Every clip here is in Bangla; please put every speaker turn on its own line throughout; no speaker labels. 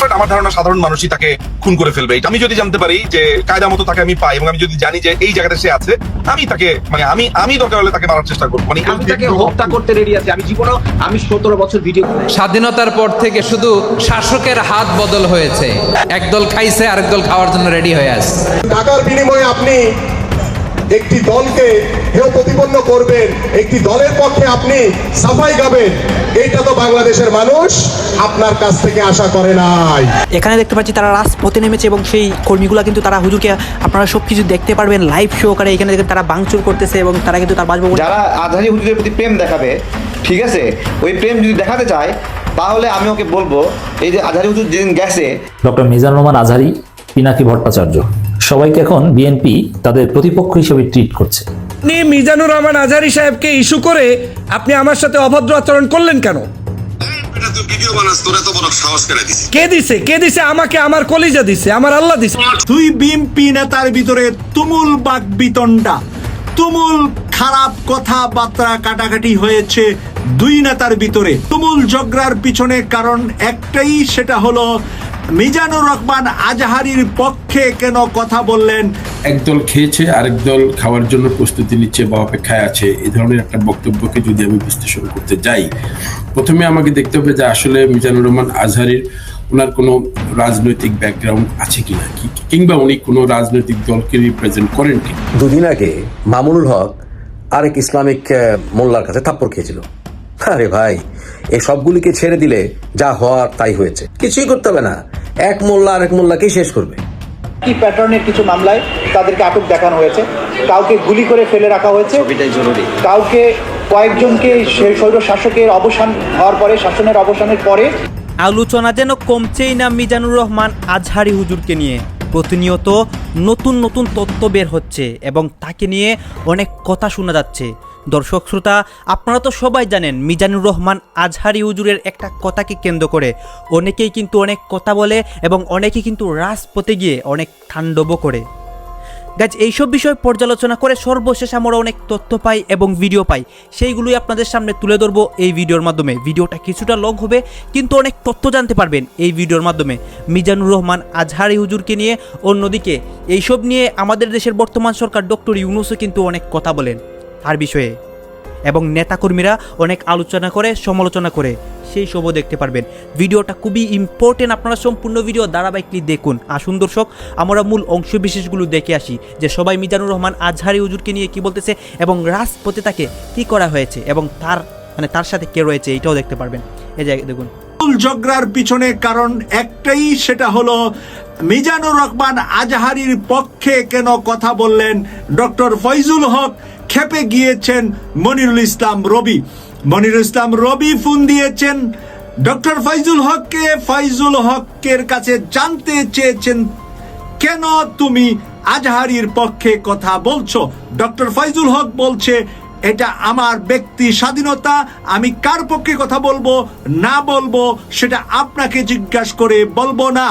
বাট আমার ধারণা সাধারণ মানুষই তাকে খুন করে ফেলবে। এটা আমি যদি জানতে পারি যে কায়দা মতো তাকে আমি পাই এবং আমি যদি জানি যে এই জায়গাটা সে আছে আমি তাকে মানে আমি আমি দরকার হলে তাকে মারার চেষ্টা করব। মানে
আমি তাকে হত্যা করতে রেডি আছি। আমি জীবনেও আমি সতেরো বছর ভিডিও
স্বাধীনতার পর থেকে শুধু শাসকের হাত বদল হয়েছে। একদল খাইছে আরেক দল খাওয়ার জন্য রেডি হয়ে আছে।
টাকার বিনিময়ে আপনি একটি দলকে হেয় প্রতিপন্ন করবেন একটি দলের পক্ষে আপনি সাফাই গাবেন। এইটা তো বাংলাদেশের মানুষ আপনার কাছ থেকে আশা করে নাই।
এখানে দেখতে পাচ্ছি তারা রাজপথে নেমেছে এবং সেই কর্মীগুলা কিন্তু তারা হুজুরকে আপনারা সব কিছু দেখতে পারবেন লাইভ শো করে এখানে দেখেন তারা বাংচুর করতেছে এবং তারা কিন্তু তার বাসভবন
যারা আজহারি হুজুরের প্রতি প্রেম দেখাবে ঠিক আছে? ওই প্রেম যদি দেখাতে চায় তাহলে আমি ওকে বলব এই যে আজহারি হুজুর যেদিন গেছে
ডক্টর মিজানুর রহমান আজহারি পিনাকি ভট্টাচার্য। সবাইকে এখন বিএনপি তাদের প্রতিপক্ষ হিসেবে ট্রিট করছে।
আপনি মিজানুর রহমান আজহারি সাহেবকে ইস্যু করে আপনি আমার সাথে অভদ্র আচরণ করলেন কেন? কে দিছে? কে দিছে? আমাকে আমার কলিজা দিছে আমার আল্লাহ দিছে।
দুই বিএমপি নেতার ভিতরে তুমুল বাক বিতণ্ডা তুমুল খারাপ কথাবার্তা কাটাকাটি হয়েছে দুই নেতার ভিতরে। তুমুল ঝগড়ার পিছনে কারণ একটাই সেটা হলো মিজানুর রহমান আজহারির পক্ষে কেন কথা বললেন?
একদল খেয়েছে আরেক দল খাওয়ার জন্য প্রস্তুতি নিচ্ছে বা অপেক্ষায় আছে। এই ধরনের একটা বক্তব্যকে যদি আমি বিশ্লেষণ করতে যাই প্রথমে আমাকে দেখতে হবে যে আসলে মিজানুর রহমান আজহারির ওনার কোনো রাজনৈতিক ব্যাকগ্রাউন্ড আছে কিনা কি- কিংবা উনি কোনো রাজনৈতিক দলকে রিপ্রেজেন্ট করেন কি?
দুদিন আগে মামুনুল হক আরেক ইসলামিক মোল্লার কাছে থাপ্পড় খেয়েছিল। আরে ভাই এই সবগুলিকে ছেড়ে দিলে যা হওয়ার তাই হয়েছে। কিছুই করতে হবে না। এক মোল্লা আর এক মোল্লাকেই শেষ করবে।
কি প্যাটার্নের কিছু মামলায় তাদেরকে আটক দেখানো হয়েছে। কাউকে গুলি করে ফেলে রাখা হয়েছে।
জরুরি।
কাউকে কয়েকজনকে সেই শাসকের অবসান হওয়ার পরে শাসনের অবসানের পরে।
আলোচনা যেন কমছেই না মিজানুর রহমান আজহারি হুজুরকে নিয়ে। প্রতিনিয়ত নতুন নতুন তথ্য বের হচ্ছে এবং তাকে নিয়ে অনেক কথা শোনা যাচ্ছে। দর্শক শ্রোতা, আপনারা তো সবাই জানেন, মিজানুর রহমান আজহারি হুজুরের একটা কথাকে কেন্দ্র করে। অনেকেই কিন্তু অনেক কথা বলে এবং অনেকেই কিন্তু রাজপথে গিয়ে অনেক তাণ্ডবও করে। গাছ এইসব বিষয় পর্যালোচনা করে সর্বশেষ আমরা অনেক তথ্য পাই এবং ভিডিও পাই। সেইগুলোই আপনাদের সামনে তুলে ধরবো এই ভিডিওর মাধ্যমে। ভিডিওটা কিছুটা লং হবে, কিন্তু অনেক তথ্য জানতে পারবেন এই ভিডিওর মাধ্যমে। মিজানুর রহমান আজহারি হুজুরকে নিয়ে, অন্যদিকে এইসব নিয়ে আমাদের দেশের বর্তমান সরকার ডক্টর ইউনুসও কিন্তু অনেক কথা বলেন। তার বিষয়ে। এবং নেতাকর্মীরা অনেক আলোচনা করে, সমালোচনা করে। সেই সবও দেখতে পারবেন। ভিডিওটা খুবই ইম্পর্টেন্ট আপনারা সম্পূর্ণ ভিডিও ধারাবাহিকলি দেখুন। আসুন দর্শক, আমরা মূল অংশ বিশেষগুলো দেখে আসি। যে সবাই মিজানুর রহমান আজহারি হুজুরকে নিয়ে কি বলতেছে এবং রাজপথে তাকে কি করা হয়েছে এবং তার মানে তার সাথে কে রয়েছে এটাও দেখতে পারবেন। এই জায়গায় দেখুন।
ঝগড়ার পিছনে কারণ একটাই, সেটা হলো মিজানুর রহমান আজহারির পক্ষে কেন কথা বললেন ডক্টর ফয়জুল হক? খেপে গিয়েছেন মনিরুল ইসলাম রবি। মনিরুল ইসলাম রবি ফোন দিয়েছেন। ডক্টর ফাইজুল হককে ফাইজুল হকের কাছে জানতে চেয়েছেন, কেন তুমি আজহারির পক্ষে কথা বলছো? ডক্টর ফাইজুল হক বলছে, এটা আমার ব্যক্তি স্বাধীনতা, আমি কার পক্ষে কথা বলব, না বলব, সেটা আপনাকে জিজ্ঞাসা করে বলব না।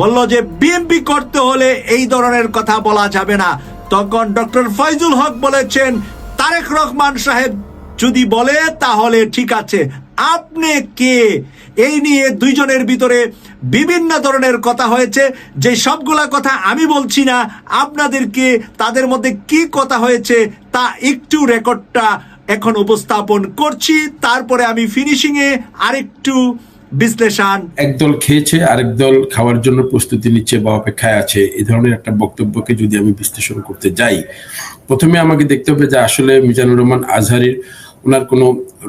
বলল যে, বিএমপি করতে হলে এই ধরনের কথা বলা যাবে না। তখন ডক্টর ফয়জুল হক বলেছেন, তারেক রহমান সাহেব যদি বলে, তাহলে ঠিক আছে। আপনি কে? এই নিয়ে দুইজনের ভিতরে বিভিন্ন ধরনের কথা হয়েছে। যে সবগুলা কথা আমি বলছি না আপনাদেরকে তাদের মধ্যে কি কথা হয়েছে, তা একটু রেকর্ডটা এখন উপস্থাপন করছি। তারপরে আমি ফিনিশিংয়ে আরেকটু বিশ্লেষণ।
একদল খেয়েছে, আরেক দল খাওয়ার জন্য প্রস্তুতি নিচ্ছে বা অপেক্ষায় আছে। এই ধরনের একটা বক্তব্যকে যদি আমি বিশ্লেষণ করতে যাই, প্রথমে আমাকে দেখতে হবে যে আসলে মিজানুর রহমান আজহারির ওনার কোনো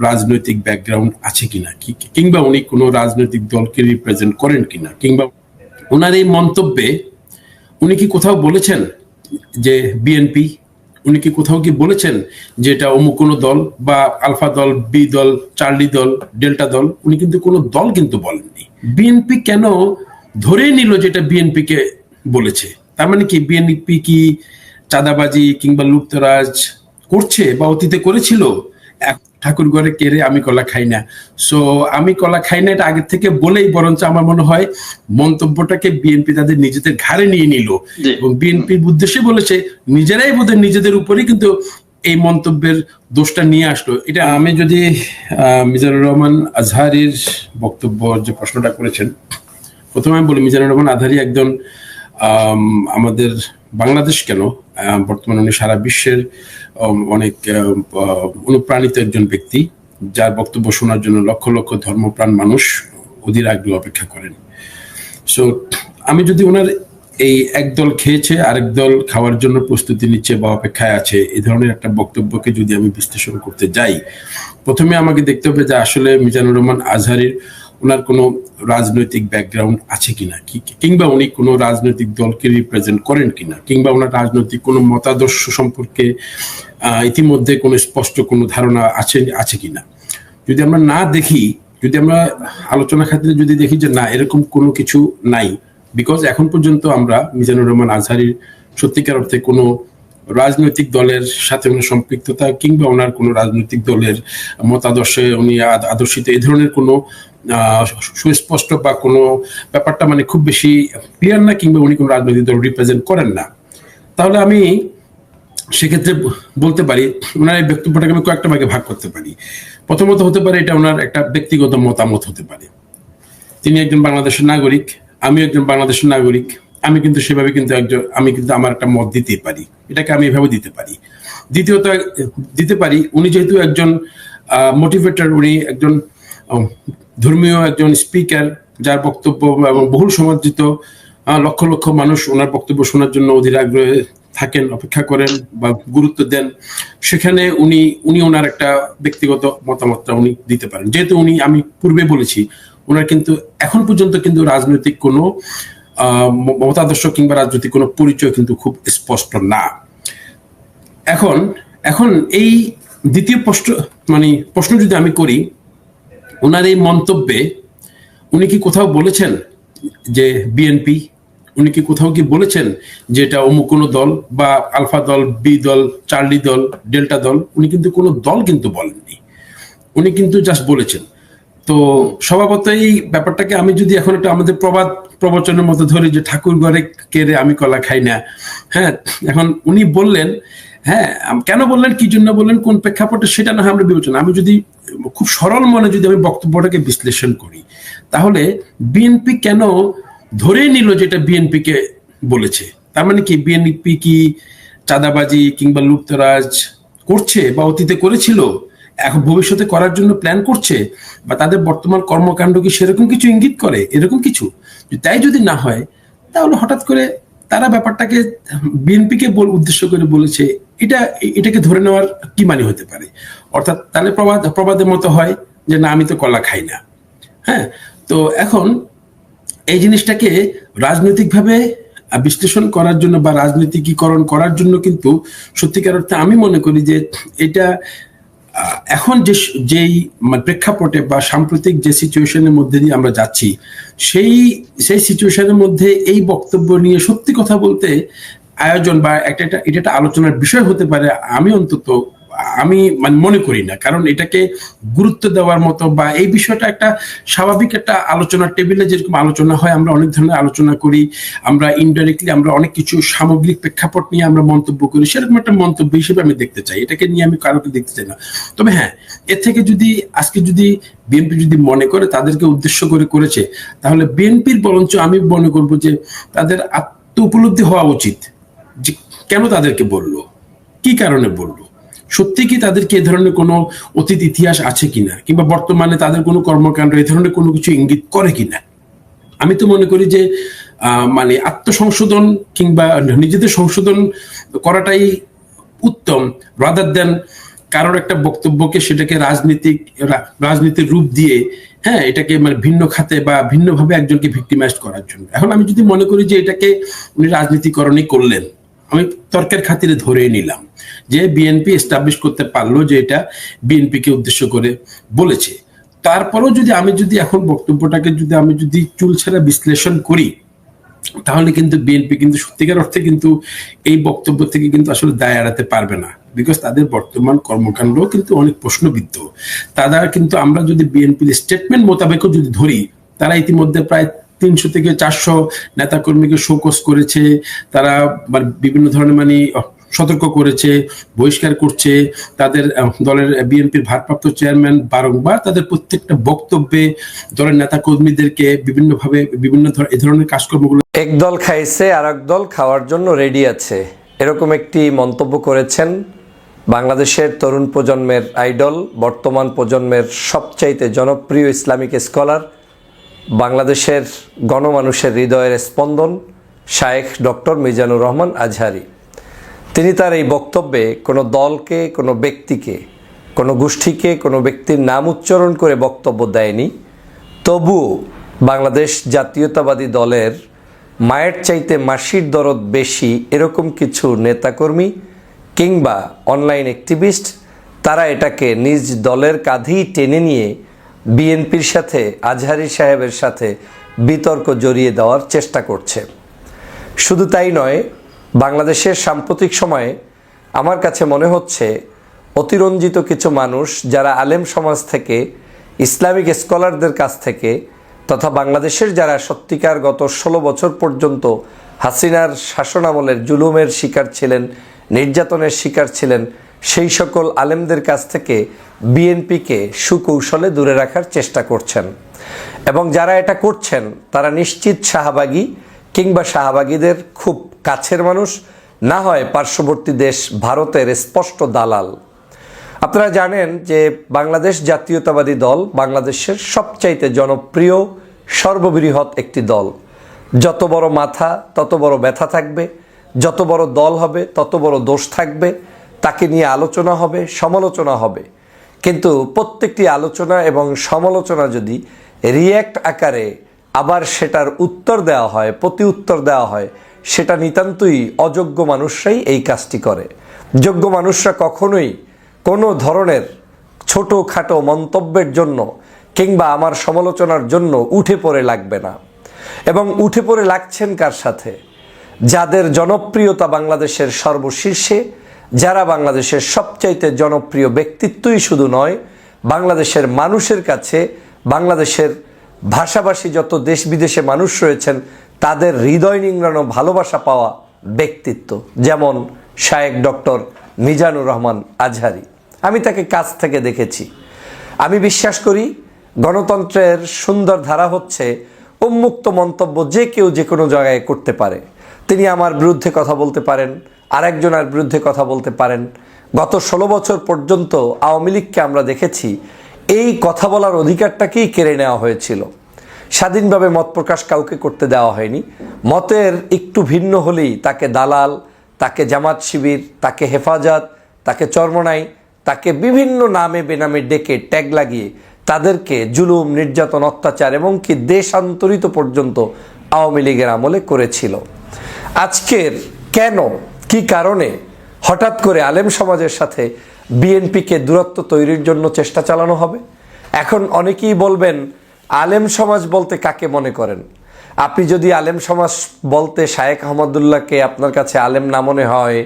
রাজনৈতিক ব্যাকগ্রাউন্ড আছে কিনা কিংবা উনি কোনো রাজনৈতিক দলকে রিপ্রেজেন্ট করেন কিনা, কিংবা ওনার এই মন্তব্যে উনি কি কোথাও বলেছেন যে বিএনপি উনি কি কোথাও কি বলেছেন যে এটা অমুক কোনো দল বা আলফা দল বি দল, চার্লি দল, ডেল্টা দল? উনি কিন্তু কোনো দল কিন্তু বলেননি। বিএনপি কেন ধরেই নিল যেটা বিএনপি কে বলেছে? তার মানে কি বিএনপি কি চাঁদাবাজি কিংবা লুপ্তরাজ করছে বা অতীতে করেছিল? ঠাকুর ঘরে কেড়ে আমি কলা খাই না। সো আমি কলা খাই না এটা আগের থেকে বলেই বরঞ্চ আমার মনে হয় মন্তব্যটাকে বিএনপি তাদের নিজেদের ঘাড়ে নিয়ে নিল। এবং বিএনপির উদ্দেশ্যে বলেছে নিজেরাই বোধহয় নিজেদের উপরেই কিন্তু এই মন্তব্যের দোষটা নিয়ে আসলো। এটা আমি যদি আহ, মিজানুর রহমান আজহারির বক্তব্য যে প্রশ্নটা করেছেন প্রথমে আমি বলি মিজানুর রহমান আজহারি একজন আম, আমাদের বাংলাদেশ কেন? বর্তমানে উনি সারা বিশ্বের অনেক অনুপ্রাণিত একজন ব্যক্তি, যার বক্তব্য শোনার জন্য লক্ষ লক্ষ ধর্মপ্রাণ মানুষ অধীর আগ্রহ অপেক্ষা করেন। সো আমি যদি ওনার এই একদল খেয়েছে, আরেক দল খাওয়ার জন্য প্রস্তুতি নিচ্ছে বা অপেক্ষায় আছে এই ধরনের একটা বক্তব্যকে যদি আমি বিশ্লেষণ করতে যাই, প্রথমে আমাকে দেখতে হবে যে আসলে মিজানুর রহমান আজহারির ওনার কোনো রাজনৈতিক ব্যাকগ্রাউন্ড আছে কিনা? কিংবা উনি কোনো রাজনৈতিক দলকে রিপ্রেজেন্ট করেন কিনা? কিংবা ওনার রাজনৈতিক কোনো মতাদর্শ সম্পর্কে ইতিমধ্যে কোনো স্পষ্ট কোনো ধারণা আছে আছে কিনা? যদি আমরা না দেখি, যদি আমরা আলোচনা খাতিরে যদি দেখি যে না, এরকম কোনো কিছু নাই বিকজ এখন পর্যন্ত আমরা মিজানুর রহমান আজহারির সত্যিকার অর্থে কোনো রাজনৈতিক দলের সাথে উনি সম্পৃক্ততা কিংবা ওনার কোনো রাজনৈতিক দলের মতাদর্শে উনি আদ- আদর্শিত এই ধরনের কোনো সুস্পষ্ট বা কোনো ব্যাপারটা মানে খুব বেশি ক্লিয়ার না কিংবা উনি কোনো রাজনৈতিক দল রিপ্রেজেন্ট করেন না। তাহলে আমি সেক্ষেত্রে বলতে পারি, ওনার এই বক্তব্যটাকে আমি কয়েকটা ভাগে ভাগ করতে পারি। প্রথমত হতে পারে এটা ওনার একটা ব্যক্তিগত মতামত হতে পারে। তিনি একজন বাংলাদেশের নাগরিক আমি একজন বাংলাদেশের নাগরিক, আমি কিন্তু সেভাবে কিন্তু একজন, আমি কিন্তু আমার একটা মত দিতে পারি। এটাকে আমি এভাবে দিতে পারি। দ্বিতীয়ত, দিতে পারি, উনি যেহেতু একজন মোটিভেটর উনি একজন ধর্মীয় একজন স্পিকার যার বক্তব্য এবং বহুল সমাদৃত লক্ষ লক্ষ মানুষ ওনার বক্তব্য শোনার জন্য অধীর আগ্রহে থাকেন, অপেক্ষা করেন বা গুরুত্ব দেন। সেখানে উনি উনি ওনার একটা ব্যক্তিগত মতামতটা উনি দিতে পারেন। যেহেতু উনি, আমি পূর্বে বলেছি, ওনার কিন্তু এখন পর্যন্ত কিন্তু রাজনৈতিক কোনো মতাদর্শ কিংবা রাজনৈতিক কোনো পরিচয় কিন্তু খুব স্পষ্ট না। এখন এখন এই দ্বিতীয় প্রশ্ন মানে প্রশ্ন যদি আমি করি ওনার এই মন্তব্যে উনি কি কোথাও বলেছেন যে বিএনপি? উনি কি কোথাও কি বলেছেন যে এটা অমুক কোনো দল বা আলফা দল, বি দল, চার্লি দল, ডেল্টা দল? উনি কিন্তু কোনো দল কিন্তু বলেননি। উনি কিন্তু জাস্ট বলেছেন। তো স্বভাবত এই ব্যাপারটাকে আমি যদি এখন একটা আমাদের প্রবাদ প্রবচনের মতো ধরি যে ঠাকুর ঘরে কেড়ে আমি কলা খাই না। হ্যাঁ এখন উনি বললেন হ্যাঁ কেন বললেন, কি জন্য বললেন, কোন প্রেক্ষাপটে সেটা না আমরা বিবেচনা আমি যদি খুব সরল মনে যদি আমি বক্তব্যটাকে বিশ্লেষণ করি, তাহলে বিএনপি কেন ধরেই নিল যেটা বিএনপি কে বলেছে? তার মানে কি বিএনপি কি চাঁদাবাজি কিংবা লুপ্তরাজ করছে বা অতীতে করেছিল? এখন ভবিষ্যতে করার জন্য প্ল্যান করছে? বা তাদের বর্তমান কর্মকাণ্ড কি সেরকম কিছু ইঙ্গিত করে? এরকম কিছু? তাই যদি না হয়, তাহলে হঠাৎ করে তারা ব্যাপারটাকে বিএনপিকে উদ্দেশ্য করে বলেছে, এটা, এটাকে ধরে নেওয়ার কি মানে হতে পারে? অর্থাৎ তাহলে প্রবাদ, প্রবাদের মতো হয় যে, না, আমি তো কলা খাই না। হ্যাঁ? তো এখন এই জিনিসটাকে রাজনৈতিকভাবে বিশ্লেষণ করার জন্য বা রাজনীতিকীকরণ করার জন্য কিন্তু সত্যিকার অর্থে আমি মনে করি যে, এটা এখন যে যেই মানে প্রেক্ষাপটে বা সাম্প্রতিক যে সিচুয়েশনের মধ্যে দিয়ে আমরা যাচ্ছি, সেই সেই সিচুয়েশনের মধ্যে এই বক্তব্য নিয়ে সত্যি কথা বলতে আয়োজন বা একটা একটা, এটা একটা আলোচনার বিষয় হতে পারে। আমি অন্তত আমি মানে মনে করি না, কারণ এটাকে গুরুত্ব দেওয়ার মতো বা এই বিষয়টা একটা স্বাভাবিক একটা আলোচনার টেবিলে যেরকম আলোচনা হয়, আমরা অনেক ধরনের আলোচনা করি, আমরা ইনডাইরেক্টলি আমরা অনেক কিছু সামগ্রিক প্রেক্ষাপট নিয়ে আমরা মন্তব্য করি, সেরকম একটা মন্তব্য হিসেবে আমি দেখতে চাই, এটাকে নিয়ে আমি কারোকে দেখতে চাই না। তবে হ্যাঁ এর থেকে যদি, আজকে যদি বিএনপি যদি মনে করে, তাদেরকে উদ্দেশ্য করে করেছে, তাহলে বিএনপির বরঞ্চ আমি মনে করব যে তাদের আত্ম উপলব্ধি হওয়া উচিত। যে কেন তাদেরকে বলল? কি কারণে বলল? সত্যি কি তাদেরকে এ ধরনের কোনো অতীত ইতিহাস আছে কিনা? কিংবা বর্তমানে তাদের কোনো কর্মকাণ্ড এ ধরনের কোনো কিছু ইঙ্গিত করে কিনা? আমি তো মনে করি যে মানে আত্মসংশোধন কিংবা নিজেদের সংশোধন করাটাই উত্তম রাদার দেন কারোর একটা বক্তব্যকে সেটাকে রাজনীতিক রাজনীতির রূপ দিয়ে হ্যাঁ এটাকে মানে ভিন্ন খাতে বা ভিন্নভাবে একজনকে ভিক্টিমাইজ করার জন্য। এখন আমি যদি মনে করি যে এটাকে উনি রাজনীতিকরণই করলেন, আমি তর্কের খাতিরে ধরে নিলাম। যে বিএনপি এস্টাবলিশ করতে পারল যে এটা বিএনপি কে উদ্দেশ্য করে বলেছে। তারপরেও যদি আমি যদি এখন বক্তব্যটাকে যদি আমি যদি চুলছেড়া বিশ্লেষণ করি, তাহলে কিন্তু বিএনপি কিন্তু সত্যিকার অর্থে কিন্তু এই বক্তব্য থেকে কিন্তু আসলে দায় এড়াতে পারবে না। বিকজ তাদের বর্তমান কর্মকাণ্ড কিন্তু অনেক প্রশ্নবিদ্ধ। তারা কিন্তু আমরা যদি বিএনপির স্টেটমেন্ট মোতাবেকও যদি ধরি, তারা ইতিমধ্যে প্রায় তিনশো থেকে চারশো নেতাকর্মীকে শোকস করেছে। তারা মানে বিভিন্ন ধরনের মানে সতর্ক করেছে, বহিষ্কার করছে। তাদের দলের বিএনপির ভারপ্রাপ্ত চেয়ারম্যান বারংবার তাদের প্রত্যেকটা বক্তব্যে দলের নেতা কর্মীদেরকে বিভিন্নভাবে বিভিন্ন এই ধরনের কাজকর্মগুলো
এক দল খাইছে আর এক দল খাওয়ার জন্য রেডি আছে। এরকম একটি মন্তব্য করেছেন বাংলাদেশের তরুণ প্রজন্মের আইডল, বর্তমান প্রজন্মের সবচাইতে জনপ্রিয় ইসলামিক স্কলার, বাংলাদেশের গণমানুষের হৃদয়ের স্পন্দন, শায়েখ ডক্টর মিজানুর রহমান আজহারি। তিনি তার এই বক্তব্যে কোনো দলকে, কোনো ব্যক্তিকে, কোনো গোষ্ঠীকে, কোনো ব্যক্তির নাম উচ্চারণ করে বক্তব্য দেয়নি। তবুও বাংলাদেশ জাতীয়তাবাদী দলের মায়ের চাইতে মাসির দরদ বেশি এরকম কিছু নেতাকর্মী কিংবা অনলাইন অ্যাক্টিভিস্ট, তারা এটাকে নিজ দলের কাঁধেই টেনে নিয়ে বিএনপির সাথে, আজহারি সাহেবের সাথে বিতর্ক জড়িয়ে দেওয়ার চেষ্টা করছে। শুধু তাই নয় বাংলাদেশের সাম্প্রতিক সময়ে আমার কাছে মনে হচ্ছে অতিরঞ্জিত কিছু মানুষ যারা আলেম সমাজ থেকে, ইসলামিক স্কলারদের কাছ থেকে তথা বাংলাদেশের যারা সত্যিকার গত ষোলো বছর পর্যন্ত হাসিনার শাসনামলের জুলুমের শিকার ছিলেন, নির্যাতনের শিকার ছিলেন, সেই সকল আলেমদের কাছ থেকে বিএনপিকে সুকৌশলে দূরে রাখার চেষ্টা করছেন। এবং যারা এটা করছেন, তারা নিশ্চিত শাহবাগী কিংবা শাহবাগীদের খুব কাছের মানুষ, না হয় পার্শ্ববর্তী দেশ ভারতের স্পষ্ট দালাল। আপনারা জানেন যে বাংলাদেশ জাতীয়তাবাদী দল বাংলাদেশের সবচাইতে জনপ্রিয়, সর্ববৃহৎ একটি দল। যত বড় মাথা, তত বড় ব্যথা থাকবে। যত বড় দল হবে, তত বড় দোষ থাকবে। তাকে নিয়ে আলোচনা হবে, সমালোচনা হবে। কিন্তু প্রত্যেকটি আলোচনা এবং সমালোচনা যদি রিয়্যাক্ট আকারে আবার সেটার উত্তর দেওয়া হয়, প্রতি উত্তর দেওয়া হয়, সেটা নিতান্তই অযোগ্য মানুষরাই এই কাজটি করে। যোগ্য মানুষরা কখনোই কোনো ধরনের ছোটোখাটো মন্তব্যের জন্য কিংবা আমার সমালোচনার জন্য উঠে পড়ে লাগবে না। এবং উঠে পড়ে লাগছেন কার সাথে? যাদের জনপ্রিয়তা বাংলাদেশের সর্বশীর্ষে, যারা বাংলাদেশের সবচাইতে জনপ্রিয় ব্যক্তিত্বই শুধু নয়, বাংলাদেশের মানুষের কাছে, বাংলাদেশের ভাষাভাষী যত দেশ বিদেশে মানুষ রয়েছেন, তাদের হৃদয় নিংড়ানো ভালোবাসা পাওয়া ব্যক্তিত্ব, যেমন শায়েক ডক্টর মিজানুর রহমান আজহারি। আমি তাকে কাছ থেকে দেখেছি। আমি বিশ্বাস করি, গণতন্ত্রের সুন্দর ধারা হচ্ছে উন্মুক্ত মন্তব্য যে কেউ যে কোনো জায়গায় করতে পারে। তিনি আমার বিরুদ্ধে কথা বলতে পারেন, আরেকজনের বিরুদ্ধে কথা বলতে পারেন। গত ষোলো বছর পর্যন্ত আওয়ামী লীগকে আমরা দেখেছি এই কথা বলার অধিকারটাকেই কেড়ে নেওয়া হয়েছিল। স্বাধীনভাবে মত প্রকাশ কাউকে করতে দেওয়া হয়নি। মতের একটু ভিন্ন হলেই তাকে দালাল, তাকে জামাত শিবির, তাকে হেফাজত, তাকে চর্মনাই, তাকে বিভিন্ন নামে বেনামে ডেকে ট্যাগ লাগিয়ে তাদেরকে জুলুম, নির্যাতন, অত্যাচার এবং কি দেশান্তরিত পর্যন্ত আওয়ামী লীগের আমলে করেছিল। আজকের কেন, কি কারণে হঠাৎ করে আলেম সমাজের সাথে বিএনপিকে দূরত্ব তৈরির জন্য চেষ্টা চালানো হবে। এখন অনেকেই বলবেন, আলেম সমাজ বলতে কাকে মনে করেন? আপনি যদি আলেম সমাজ বলতে শায়েক আহমদুল্লাহকে আপনার কাছে আলেম না মনে হয়,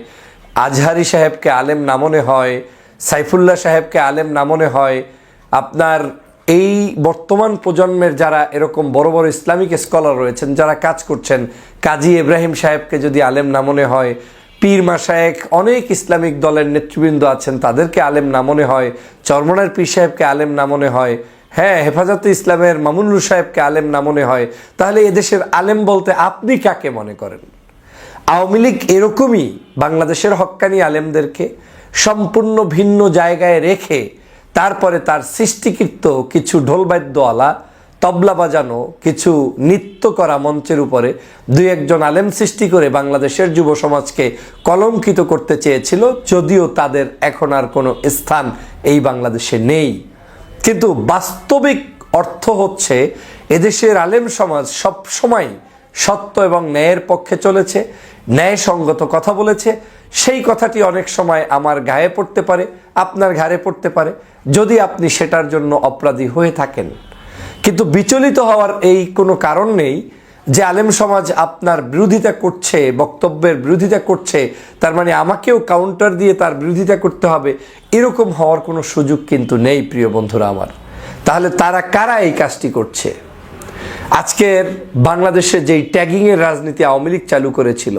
আজহারি সাহেবকে আলেম না মনে হয়, সাইফুল্লাহ সাহেবকে আলেম না মনে হয়, আপনার এই বর্তমান প্রজন্মের যারা এরকম বড় বড় ইসলামিক স্কলার রয়েছেন, যারা কাজ করছেন, কাজী ইব্রাহিম সাহেবকে যদি আলেম না মনে হয় পীর মাসায়েক অনেক ইসলামিক দলের নেতৃবৃন্দ আছেন, তাদেরকে আলেম না মনে হয়, চরমনার পীর সাহেবকে আলেম না মনে হয় হ্যাঁ হেফাজতে ইসলামের মামুনুর সাহেবকে আলেম না মনে হয়, তাহলে এদেশের আলেম বলতে আপনি কাকে মনে করেন? আওয়ামী লীগ এরকমই বাংলাদেশের হক্কানি আলেমদেরকে সম্পূর্ণ ভিন্ন জায়গায় রেখে, তারপরে তার সৃষ্টিকৃত কিছু ঢোলবাদ্যওয়ালা তবলা বাজানো, কিছু নৃত্য করা মঞ্চের উপরে দুই একজন আলেম সৃষ্টি করে বাংলাদেশের যুব সমাজকে কলঙ্কিত করতে চেয়েছিল, যদিও তাদের এখন আর কোনো স্থান এই বাংলাদেশে নেই। কিন্তু বাস্তবিক অর্থ হচ্ছে, এদেশের আলেম সমাজ সব সময় সত্য এবং ন্যায়ের পক্ষে চলেছে, ন্যায়সঙ্গত কথা বলেছে। সেই কথাটি অনেক সময় আমার গায়ে পড়তে পারে, আপনার ঘাড়ে পড়তে পারে, যদি আপনি সেটার জন্য অপরাধী হয়ে থাকেন। কিন্তু বিচলিত হওয়ার এই কোনো কারণ নেই যে আলেম সমাজ আপনার বিরোধিতা করছে, বক্তব্যের বিরোধিতা করছে, তার মানে আমাকেও কাউন্টার দিয়ে তার বিরোধিতা করতে হবে, এরকম হওয়ার কোনো সুযোগ কিন্তু নেই প্রিয় বন্ধুরা আমার। তাহলে তারা কারা এই কাজটি করছে? আজকের বাংলাদেশে যেই ট্যাগিংয়ের রাজনীতি আওয়ামী লীগ চালু করেছিল,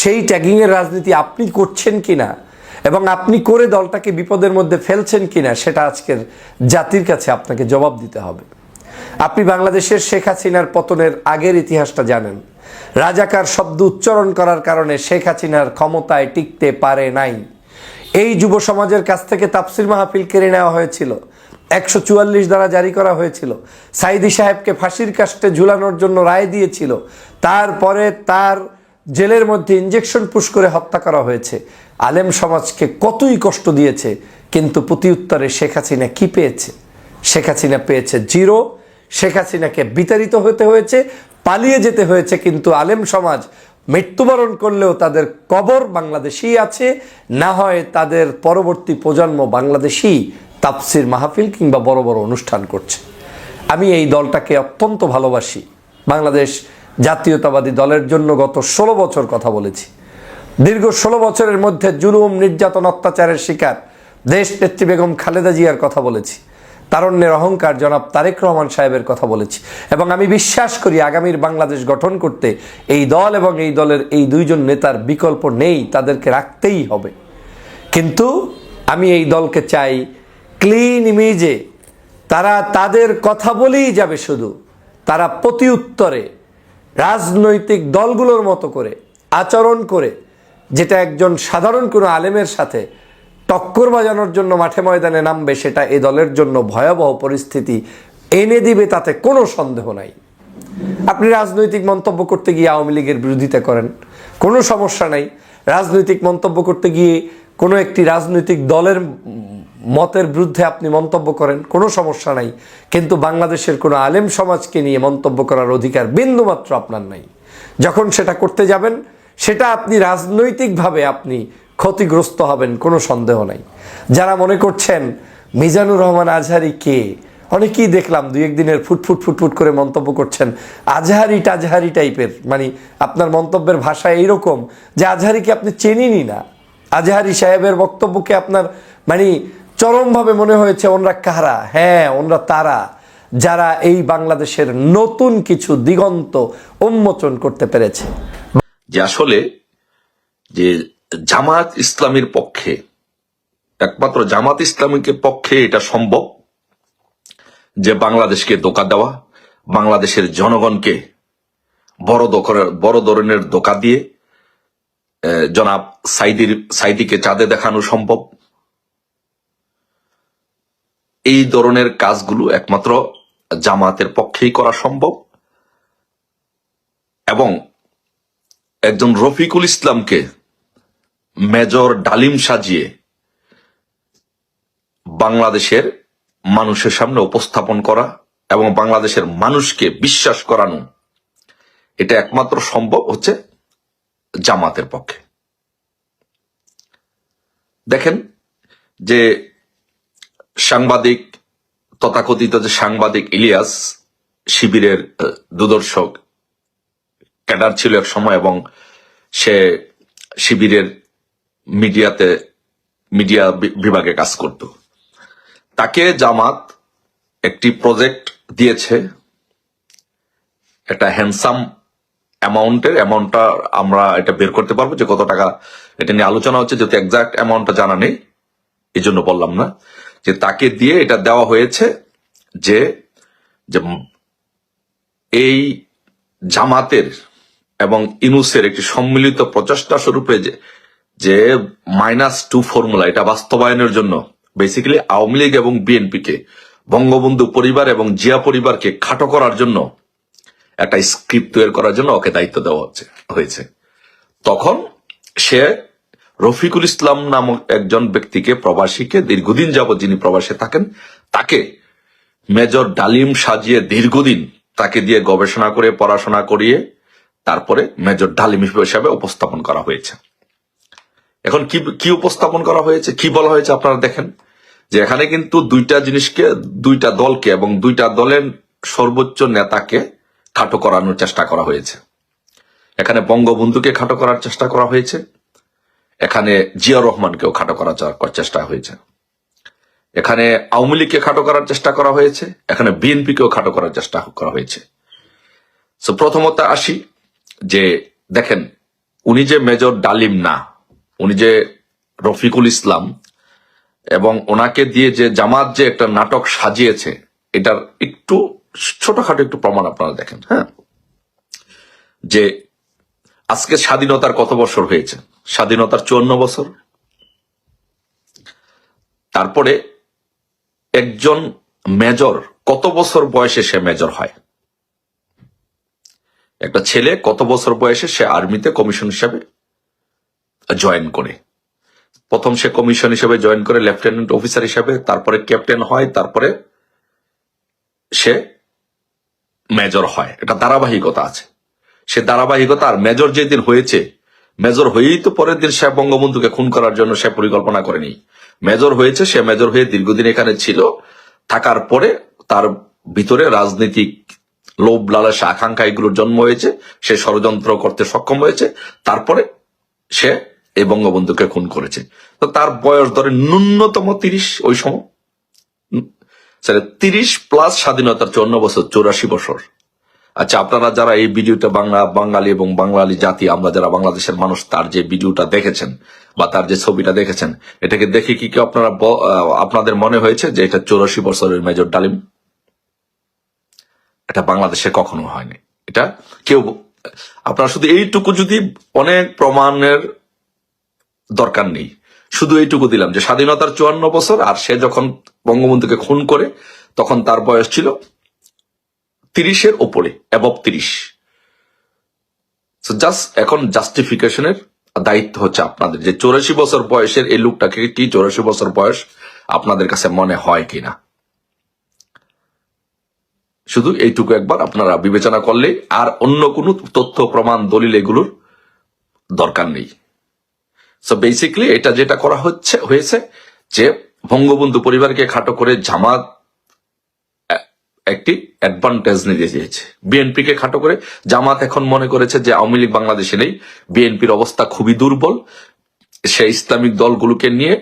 সেই ট্যাগিংয়ের রাজনীতি আপনি করছেন কিনা এবং আপনি করে দলটাকে বিপদের মধ্যে ফেলছেন কিনা, সেটা আজকের জাতির কাছে আপনাকে জবাব দিতে হবে। আপনি বাংলাদেশের শেখ হাসিনার পতনের আগের ইতিহাসটা জানেন। রাজাকার শব্দ উচ্চারণ করার কারণে শেখ হাসিনার ক্ষমতায় টিকতে পারে নাই। এই যুব সমাজের কাছ থেকে তাফসির মাহফিল কেড়ে নেওয়া হয়েছিল। একশো চুয়াল্লিশ দ্বারা জারি করা হয়েছিল। সাইদি সাহেবকে ফাঁসির কাস্টে ঝুলানোর জন্য রায় দিয়েছিল। তারপরে তার জেলের মধ্যে ইঞ্জেকশন পুশ করে হত্যা করা হয়েছে। আলেম সমাজকে কতই কষ্ট দিয়েছে, কিন্তু প্রতি উত্তরে শেখ হাসিনা কি পেয়েছে? শেখ হাসিনা পেয়েছে জিরো শেখ হাসিনাকে বিতাড়িত হতে হয়েছে, পালিয়ে যেতে হয়েছে, কিন্তু আলেম সমাজ মৃত্যুবরণ করলেও তাদের কবর বাংলাদেশেই আছে। না হয় তাদের পরবর্তী প্রজন্ম বাংলাদেশি তাপসির মাহফিল কিংবা বড় বড় অনুষ্ঠান করছে। আমি এই দলটাকে অত্যন্ত ভালোবাসি। বাংলাদেশ জাতীয়তাবাদী দলের জন্য গত ষোলো বছর কথা বলেছি। দীর্ঘ ষোলো বছরের মধ্যে জুলুম, নির্যাতন, অত্যাচারের শিকার দেশ নেত্রী বেগম খালেদা জিয়ার কথা বলেছি। তারণ্যের অহংকার জনাব তারেক রহমান সাহেবের কথা বলেছি। এবং আমি বিশ্বাস করি আগামীর বাংলাদেশ গঠন করতে এই দল এবং এই দলের এই দুইজন নেতার বিকল্প নেই, তাদেরকে রাখতেই হবে। কিন্তু আমি এই দলকে চাই ক্লিন ইমেজে তারা তাদের কথা বলেই যাবে শুধু। তারা প্রতি উত্তরে রাজনৈতিক দলগুলোর মতো করে, আচরণ করে, যেটা একজন সাধারণ কোনো আলেমের সাথে টক্কর বাজানোর জন্য মাঠে ময়দানে নামবে সেটা এ দলের জন্য ভয়াবহ পরিস্থিতি। এনে দিবে তাতে কোনো সন্দেহ নাই। আপনি রাজনৈতিক মন্তব্য করতে গিয়ে আওয়ামী লীগের বিরোধিতা করেন, কোনো সমস্যা নাই। রাজনৈতিক মন্তব্য করতে গিয়ে কোনো একটি রাজনৈতিক দলের মতের বিরুদ্ধে আপনি মন্তব্য করেন, কোনো সমস্যা নাই। কিন্তু বাংলাদেশের কোনো আলেম সমাজকে নিয়ে মন্তব্য করার অধিকার বিন্দুমাত্র আপনার নাই। যখন সেটা করতে যাবেন, সেটা আপনি রাজনৈতিকভাবে আপনি ক্ষতিগ্রস্ত হবেন, কোনো সন্দেহ নাই। যারা মনে করছেন, মিজানুর রহমান আজহারি কে? অনেকেই দেখলাম দুই একদিনের ফুটফুট ফুটফুট করে মন্তব্য করছেন, আজহারি টাজহারি টাইপের। মানে আপনার মন্তব্যের ভাষা এইরকম যে আজহারিকে আপনি চেনেনই না। আজহারি সাহেবের বক্তব্যকে আপনার মানে চরমভাবে মনে হয়েছে, ওনরা কারা? হ্যাঁ ওনরা তারা। যারা এই বাংলাদেশের নতুন কিছু দিগন্ত উন্মোচন করতে পেরেছে।
যে আসলে যে জামাত ইসলামের পক্ষে, একমাত্র জামাত ইসলামীকে পক্ষে এটা সম্ভব যে বাংলাদেশকে দোকা দেওয়া, বাংলাদেশের জনগণকে বড় বড় ধরনের দোকা দিয়ে জনাব সাইদির, সাইদিকে চাঁদে দেখানো সম্ভব। এই ধরনের কাজগুলো একমাত্র জামাতের পক্ষেই করা সম্ভব। এবং একজন রফিকুল ইসলামকে মেজর ডালিম সাজিয়ে বাংলাদেশের মানুষের সামনে উপস্থাপন করা এবং বাংলাদেশের মানুষকে বিশ্বাস করানো, এটা একমাত্র সম্ভব হচ্ছে জামাতের পক্ষে। দেখেন যে সাংবাদিক, তথাকথিত যে সাংবাদিক ইলিয়াস শিবিরের দুদর্শক, ক্যাডার ছিল এক সময় এবং সে শিবিরের মিডিয়াতে, মিডিয়া বিভাগে কাজ করত। তাকে জামাত একটি প্রজেক্ট দিয়েছে। একটা হ্যান্ডসাম অ্যামাউন্টের অ্যামাউন্টটা আমরা এটা বের করতে পারব যে কত টাকা এটা নিয়ে আলোচনা হচ্ছে, যেহেতু এক্সাক্ট অ্যামাউন্টটা জানা নেই এই জন্য বললাম না। যে তাকে দিয়ে এটা দেওয়া হয়েছে যে এই জামাতের এবং ইনুসের একটি সম্মিলিত প্রচেষ্টা স্বরূপে যে যে মাইনাস টু ফর্মুলা এটা বাস্তবায়নের জন্য বেসিক্যালি আওয়ামী লীগ এবং বিএনপি কে, বঙ্গবন্ধু পরিবার এবং জিয়া পরিবারকে খাটো করার জন্য একটা স্ক্রিপ্ট তৈরি করার জন্য ওকে দায়িত্ব দেওয়া হচ্ছে, হয়েছে। তখন সে রফিকুল ইসলাম নামক একজন ব্যক্তিকে, প্রবাসীকে, দীর্ঘদিন যাবৎ যিনি প্রবাসে থাকেন, তাকে মেজর ডালিম সাজিয়ে দীর্ঘদিন তাকে দিয়ে গবেষণা করে, পড়াশোনা করিয়ে তারপরে মেজর ডালিম হিসেবে উপস্থাপন করা হয়েছে। এখন কি কি উপস্থাপন করা হয়েছে, কি বলা হয়েছে আপনারা দেখেন, যে এখানে কিন্তু দুইটা জিনিসকে, দুইটা দলকে এবং দুইটা দলের সর্বোচ্চ নেতাকে খাটো করানোর চেষ্টা করা হয়েছে। এখানে বঙ্গবন্ধুকে খাটো করার চেষ্টা করা হয়েছে। এখানে জিয়া রহমানকেও খাটো করার চেষ্টা হয়েছে। এখানে আওয়ামী লীগকে খাটো করার চেষ্টা করা হয়েছে। এখানে বিএনপিকেও খাটো করার চেষ্টা করা হয়েছে। সো প্রথমত আসি, যে দেখেন, উনি যে মেজর ডালিম না উনি যে রফিকুল ইসলাম এবং ওনাকে দিয়ে যে জামাত যে একটা নাটক সাজিয়েছে, এটার একটু ছোটখাটো একটু প্রমাণ আপনারা দেখেন হ্যাঁ? যে আজকে স্বাধীনতার কত বছর হয়েছে? স্বাধীনতার চুয়ান্ন বছর। তারপরে একজন মেজর, কত বছর বয়সে সে মেজর হয়? একটা ছেলে কত বছর বয়সে সে আর্মিতে কমিশন হিসাবে জয়েন করে। প্রথম সে কমিশন হিসেবে জয়েন করে লেফটেন্যান্ট অফিসার হিসেবে, তারপরে ক্যাপ্টেন হয়, তারপরে সে মেজর হয়। এটা ধারাবাহিকতা আছে। সে ধারাবাহিকতা আর মেজর যেদিন হয়েছে মেজর হয়েই তো পরের দিন সে বঙ্গবন্ধুকে খুন করার জন্য সে পরিকল্পনা করেনি। মেজর হয়েছে, সে মেজর হয়ে দীর্ঘদিন এখানে ছিল। থাকার পরে তার ভিতরে রাজনৈতিক লোভ, লালসা, আকাঙ্ক্ষা এগুলোর জন্ম হয়েছে। সে ষড়যন্ত্র করতে সক্ষম হয়েছে। তারপরে সে এই বঙ্গবন্ধুকে খুন করেছে। তো তার বয়স ধরে ন্যূনতম তিরিশ, ওই সময়? তিরিশ প্লাস স্বাধীনতার চুয়ান্ন বছর, চৌরাশি বছর। আচ্ছা আপনারা যারা এই ভিডিওটা বাংলা, বাঙালি এবং বাঙালি জাতি, আমরা যারা বাংলাদেশের মানুষ, তার যে ভিডিওটা দেখেছেন বা তার যে ছবিটা দেখেছেন, এটাকে দেখে কি কি আপনারা আপনাদের মনে হয়েছে যে এটা চৌরাশি বছরের মেজর ডালিম? এটা বাংলাদেশে কখনো হয়নি। এটা কেউ আপনারা শুধু এইটুকু যদি অনেক প্রমাণের দরকার নেই। শুধু এইটুকু দিলাম যে স্বাধীনতার চুয়ান্ন বছর আর সে যখন বঙ্গবন্ধুকে খুন করে, তখন তার বয়স ছিল তিরিশের ওপরে অ্যাবভ তিরিশ। জাস্ট এখন জাস্টিফিকেশনের দায়িত্ব হচ্ছে আপনাদের যে চৌরাশি বছর বয়সের এই লোকটাকে কি চৌরাশি বছর বয়স আপনাদের কাছে মনে হয় কিনা? শুধু এইটুকু একবার আপনারা বিবেচনা করলে আর অন্য কোনো তথ্য, প্রমাণ, দলিল এগুলোর দরকার নেই। সো বেসিকলি এটা যেটা করা হচ্ছে, হয়েছে যে বঙ্গবন্ধু পরিবারকে খাটো করে জামাত একটি অ্যাডভান্টেজ নিতে চেয়েছে। বিএনপি কে খাটো করে জামাত এখন মনে করেছে যে আওয়ামী লীগ বাংলাদেশে নেই। বিএনপির অবস্থা খুবই দুর্বল। সে ইসলামিক দলগুলোকে নিয়ে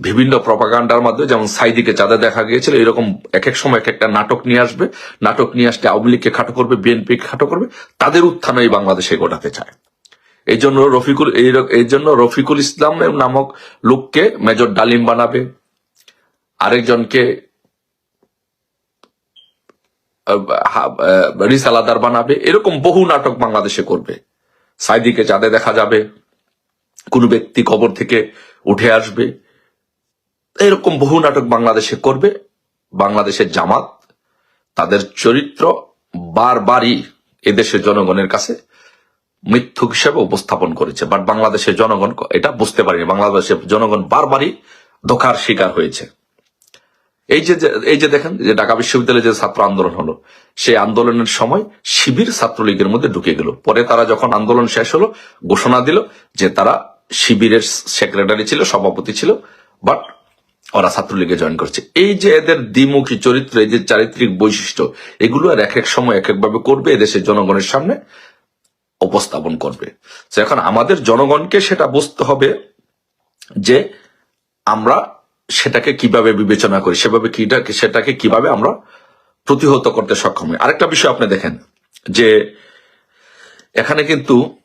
বিভিন্ন প্রপাগান্ডার মাধ্যমে, যেমন সাইদিকে চাঁদা দেখা গিয়েছিল, এরকম এক এক সময় এক একটা নাটক নিয়ে আসবে। নাটক নিয়ে আসলে আওয়ামী লীগকে খাটো করবে বিএনপি কে খাটো করবে। তাদের উত্থান এই বাংলাদেশে ঘটাতে চায়। এই জন্য রফিকুল এই জন্য রফিকুল ইসলাম নামক লোককে মেজর ডালিম বানাবে। আরেকজনকে রিসালাদার বানাবে। এরকম বহু নাটক বাংলাদেশে করবে। সাইদিকে চাঁদে দেখা যাবে। কোন ব্যক্তি কবর থেকে উঠে আসবে। এরকম বহু নাটক বাংলাদেশে করবে। বাংলাদেশের জামাত, তাদের চরিত্র বারবারই এদেশের জনগণের কাছে মিথ্যুক হিসেবে উপস্থাপন করেছে। বাট বাংলাদেশের জনগণ এটা বুঝতে পারেনি। বাংলাদেশের জনগণ বারবারই ধোকার শিকার হয়েছে। এই যে এই যে দেখেন, যে ঢাকা বিশ্ববিদ্যালয়ে যে ছাত্র আন্দোলন হলো, সেই আন্দোলনের সময় শিবির ছাত্রলীগের মধ্যে ঢুকে গেল। পরে তারা যখন আন্দোলন শেষ হলো, ঘোষণা দিল যে তারা শিবিরের সেক্রেটারি ছিল, সভাপতি ছিল, বাট ওরা ছাত্রলীগে জয়েন করছে। এই যে এদের দ্বিমুখী চরিত্র, এই যে চারিত্রিক বৈশিষ্ট্য, এগুলো আর এক এক সময় এক একভাবে করবে এদেশের জনগণের সামনে। উপস্থাপন করবে। তো এখন আমাদের জনগণকে সেটা বুঝতে হবে যে আমরা সেটাকে কীভাবে বিবেচনা করি, সেভাবে কিটা সেটাকে কীভাবে আমরা প্রতিহত করতে সক্ষম হই। আরেকটা বিষয় আপনি দেখেন যে এখানে কিন্তু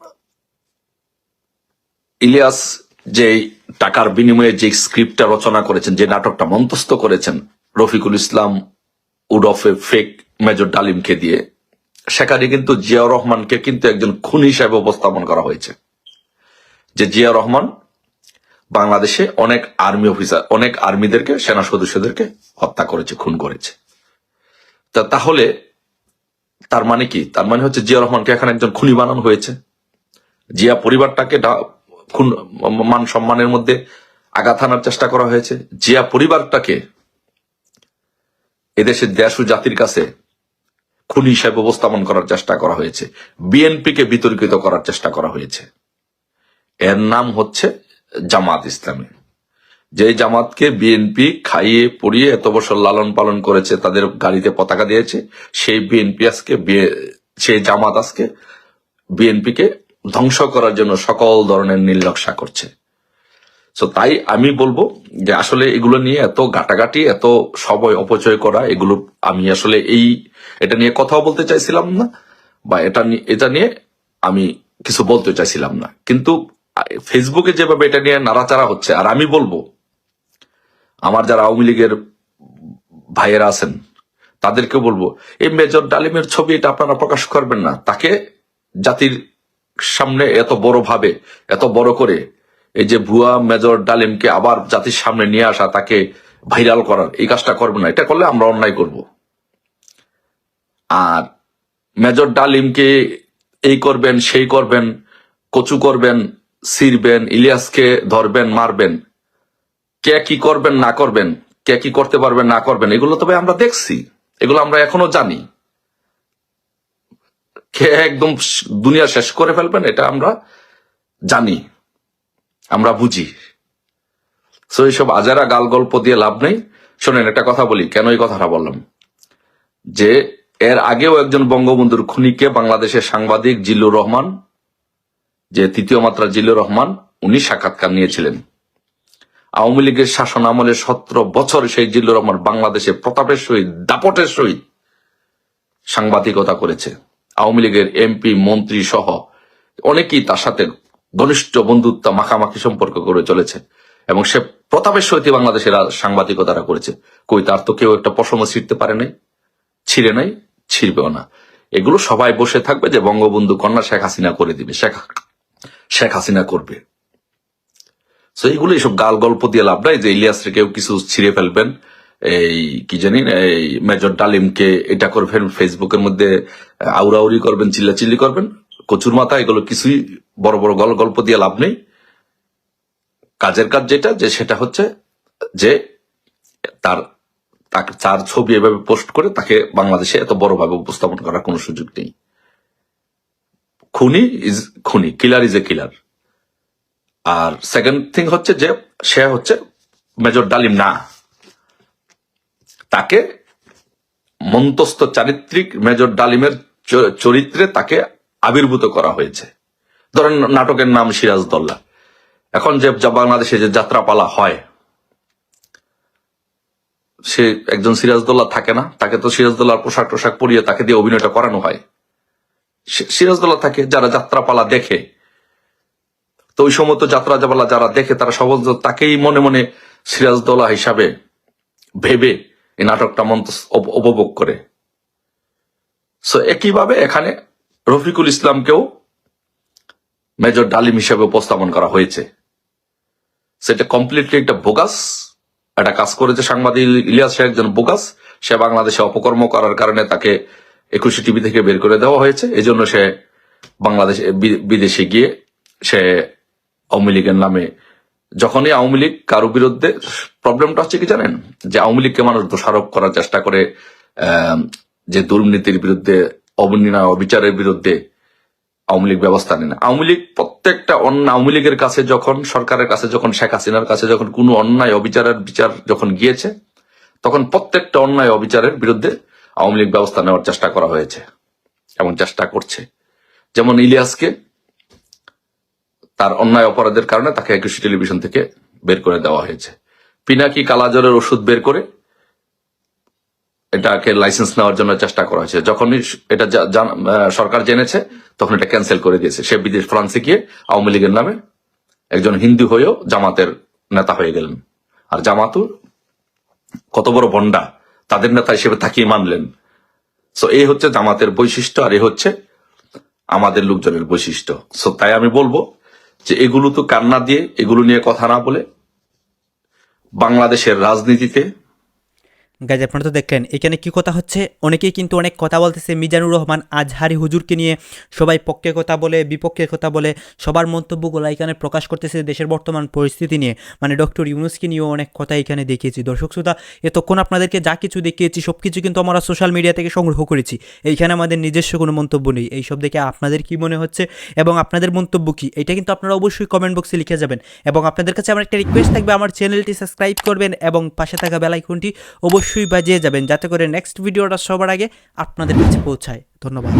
ইলিয়াস যে টাকার বিনিময়ে যে স্ক্রিপ্টটা রচনা করেছেন, যে নাটকটা মন্তস্থ করেছেন, রফিকুল ইসলাম উডফে ফেক মেজর ডালিমকে দিয়ে সেখানে কিন্তু জিয়াউর রহমানকে কিন্তু একজন খুন হিসাবে উপস্থাপন করা হয়েছে। যে জিয়া রহমান বাংলাদেশে অনেক আর্মি অফিসার, অনেক আর্মিদেরকে, সেনা সদস্যদেরকে হত্যা করেছে, খুন করেছে। তা তাহলে তার মানে কি? তার মানে হচ্ছে জিয়া রহমানকে এখানে একজন খুনি বানানো হয়েছে। জিয়া পরিবারটাকে খুন, মান সম্মানের মধ্যে আঘাত আনার চেষ্টা করা হয়েছে। জিয়া পরিবারটাকে এদেশের দেশ ও জাতির কাছে খুনি হিসাবে উপস্থাপন করার চেষ্টা করা হয়েছে। বিএনপিকে বিতর্কিত করার চেষ্টা করা হয়েছে। এর নাম হচ্ছে জামাত ইসলামী। যে জামাতকে বিএনপি খাইয়ে পড়িয়ে এত বছর লালন পালন করেছে, তাদের গাড়িতে পতাকা দিয়েছে, সেই বিএনপি আজকে সেই জামাত আজকে বিএনপিকে ধ্বংস করার জন্য সকল ধরনের নির্লক্ষা করছে। তো তাই আমি বলব যে আসলে এগুলো নিয়ে এত গাটাগাটি এত সময় অপচয় করা, এগুলো আমি আসলে এই, এটা নিয়ে কথাও বলতে চাইছিলাম না, বা এটা এটা নিয়ে আমি কিছু বলতে চাইছিলাম না। কিন্তু ফেসবুকে যেভাবে এটা নিয়ে নাড়াচাড়া হচ্ছে, আর আমি বলব, আমার যারা আওয়ামী লীগের ভাইয়েরা আছেন, তাদেরকে বলব, এই মেজর ডালিমের ছবি এটা আপনারা প্রকাশ করবেন না। তাকে জাতির সামনে এত বড় ভাবে এত বড় করে এই যে ভুয়া মেজর ডালিমকে আবার জাতির সামনে নিয়ে আসা, তাকে ভাইরাল করার, এই কাজটা করবে না। এটা করলে আমরা অন্যায় করব। আর মেজর ডালিমকে এই করবেন, সেই করবেন, কচু করবেন সিরবেন ইলিয়াসকে ধরবেন, মারবেন। কে কি করবেন, না করবেন, কে কি করতে পারবেন, না করবেন, এগুলো তবে আমরা দেখছি। এগুলো আমরা এখনও জানি। কে একদম দুনিয়া শেষ করে ফেলবেন, এটা আমরা জানি। আমরা বুঝি। তো এইসব আজারা গাল গল্প দিয়ে লাভ নেই। শোনেন, একটা কথা বলি। কেন এই কথাটা বললাম? যে এর আগেও একজন বঙ্গবন্ধুর খুনিকে বাংলাদেশের সাংবাদিক জিল্লুর রহমান, যে তৃতীয় মাত্রা জিল্লুর রহমান, উনি সাক্ষাৎকার নিয়েছিলেন। আওয়ামী লীগের শাসন আমলে সতেরো বছর সেই জিল্লুর রহমান বাংলাদেশে প্রতাপের সহিত, দাপটের সহিত সাংবাদিকতা করেছে। আওয়ামী লীগের এমপি, মন্ত্রী সহ অনেকেই তার সাথে ঘনিষ্ঠ বন্ধুত্ব মাখামাখি সম্পর্ক করে চলেছে এবং সে প্রতাপের সহিত বাংলাদেশের আর সাংবাদিকতাটা করেছে। কই, তার তো কেউ একটা পশম ছিঁড়তে পারে নাই, ছিঁড়ে নাই, ছিঁড়বেও না। এগুলো সবাই বসে থাকবে যে বঙ্গবন্ধু কন্যা শেখ হাসিনা করে দিবে, শেখ শেখ হাসিনা করবে। তো এইগুলো এইসব গাল গল্প দিয়ে লাভ নাই যে ইলিয়াসরে কেউ কিছু ছিঁড়ে ফেলবেন। এই, কি জানি, এই মেজর ডালিমকে এটা করে ফেলবেন ফেসবুকের মধ্যে আউরাউরি করবেন, চিল্লাচিল্লি করবেন। কচুর মাথা, এগুলো কিছুই বড় বড় গল গল্প দিয়ে লাভ নেই। কাজের কাজ যেটা, যে সেটা হচ্ছে যে তার তাকে তার ছবি এভাবে পোস্ট করে তাকে বাংলাদেশে এত বড়ভাবে উপস্থাপন করার কোনো সুযোগ নেই। খুনি ইজ খুনি কিলার ইজ এ কিলার আর সেকেন্ড থিং হচ্ছে যে সে হচ্ছে মেজর ডালিম না। তাকে মন্তস্থ চারিত্রিক মেজর ডালিমের চরিত্রে তাকে আবির্ভূত করা হয়েছে। ধরেন নাটকের নাম সিরাজদৌল্লা এখন যে বাংলাদেশে যে যাত্রাপালা হয়, সে একজন সিরাজদৌল্লা থাকে না, তাকে তো সিরাজদৌল্লার পোশাক টোশাক পরিয়ে তাকে দিয়ে অভিনয়টা করানো হয়। সিরাজদৌল্লা থাকে, যারা যাত্রাপালা দেখে, তো ওই সময় তো যাত্রা যারা দেখে, তারা সবল তাকেই মনে মনে সিরাজদৌল্লা হিসাবে ভেবে এই নাটকটা মন্ত উপভোগ করে। সো একইভাবে এখানে রফিকুল ইসলামকেও মেজর ডালিম হিসেবে উপস্থাপন করা হয়েছে। সেটা কমপ্লিটলি একটা বোগাস একটা কাজ করেছে সাংবাদিক ইলিয়াস সে একজন বোগাস সে বাংলাদেশে অপকর্ম করার কারণে তাকে একুশে টিভি থেকে বের করে দেওয়া হয়েছে। এই জন্য সে বাংলাদেশে বিদেশে গিয়ে সে আওয়ামী লীগের নামে, যখনই আওয়ামী লীগ কারও বিরুদ্ধে প্রবলেমটা হচ্ছে কি জানেন? যে আওয়ামী লীগকে মানুষ দোষারোপ করার চেষ্টা করে যে দুর্নীতির বিরুদ্ধে অবনীয় অবিচারের বিরুদ্ধে আওয়ামী লীগ ব্যবস্থা নেয় আওয়ামী লীগ প্রত্যেকটা অন্য আওয়ামী লীগের কাছে যখন, সরকারের কাছে যখন, শেখ হাসিনার কাছে যখন কোনো অন্যায়, অবিচারের বিচার যখন গিয়েছে, তখন প্রত্যেকটা অন্যায়, অবিচারের বিরুদ্ধে আওয়ামী লীগ ব্যবস্থা নেওয়ার চেষ্টা করা হয়েছে এবং চেষ্টা করছে। যেমন ইলিয়াসকে তার অন্যায় অপরাধের কারণে তাকে একুশে টেলিভিশন থেকে বের করে দেওয়া হয়েছে। পিনাকি কালাজ্বরের ওষুধ বের করে এটাকে লাইসেন্স নেওয়ার জন্য চেষ্টা করা হয়েছে। যখনই এটা সরকার জেনেছে, তখন এটা ক্যান্সেল করে দিয়েছে। সে বিদেশ ফ্রান্সে গিয়ে আওয়ামী লীগের নামে একজন হিন্দু হয়েও জামাতের নেতা হয়ে গেলেন। আর জামাতুর কত বড় ভন্ডা তাদের নেতা হিসেবে থাকিয়ে মানলেন। সো এই হচ্ছে জামাতের বৈশিষ্ট্য, আর এই হচ্ছে আমাদের লোকজনের বৈশিষ্ট্য। সো তাই আমি বলব যে এগুলো তো কান্না দিয়ে, এগুলো নিয়ে কথা না বলে বাংলাদেশের রাজনীতিতে
গাইজ, আপনারা তো দেখলেন, এখানে কি কথা হচ্ছে? অনেকেই কিন্তু অনেক কথা বলতেছে। মিজানুর রহমান, আজহারি হুজুরকে নিয়ে সবাই পক্ষে কথা বলে, বিপক্ষে কথা বলে, সবার মন্তব্যগুলো এখানে প্রকাশ করতেছে দেশের বর্তমান পরিস্থিতি নিয়ে। মানে ডক্টর ইউনুসকে নিয়েও অনেক কথা এখানে দেখিয়েছি। দর্শক শ্রোতা, এতক্ষণ আপনাদেরকে যা কিছু দেখিয়েছি সব কিছু কিন্তু আমরা সোশ্যাল মিডিয়া থেকে সংগ্রহ করেছি। এইখানে আমাদের নিজস্ব কোনো মন্তব্য নেই। এইসব দেখে আপনাদের কি মনে হচ্ছে এবং আপনাদের মন্তব্য কি? এটা কিন্তু আপনারা অবশ্যই কমেন্ট বক্সে লিখে যাবেন। এবং আপনাদের কাছে আমার একটা রিকোয়েস্ট থাকবে, আমার চ্যানেলটি সাবস্ক্রাইব করবেন এবং পাশে থাকা বেলাইকনটি অবশ্যই বাজিয়ে যাবেন যাতে করে নেক্সট ভিডিওটা সবার আগে আপনাদের কাছে পৌঁছায়। ধন্যবাদ।